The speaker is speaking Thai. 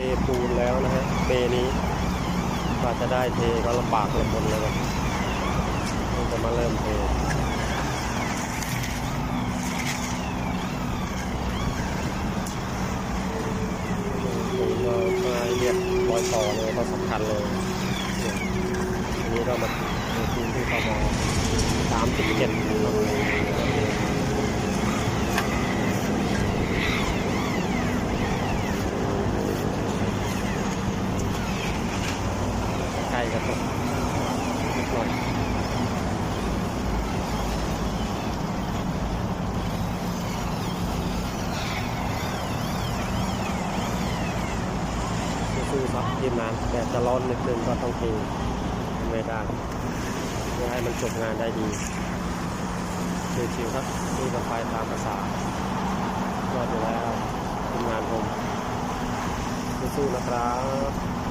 เทปูนแล้วนะฮะเบนี้กว่าจะได้เทก็ลำบากลำบนเลยครับนี่จะมาเริ่มเทมก็มาเรียกรอยต่อเลยก็สำคัญเลยเนี่ยอันนี้ก็มาเทปูนที่เขามอสามสิบเจ็ดครับ ใกล้จะตกนิดหน่อยสู้ครับทีมงานแต่จะร้อนนิดนึงก็ต้องทีไม่ได้เพื่อให้มันจบงานได้ดีชิวๆครับนี่ก็ไปตามภาษาก็อยู่แล้วทีมงานผมสู้ๆนะครับ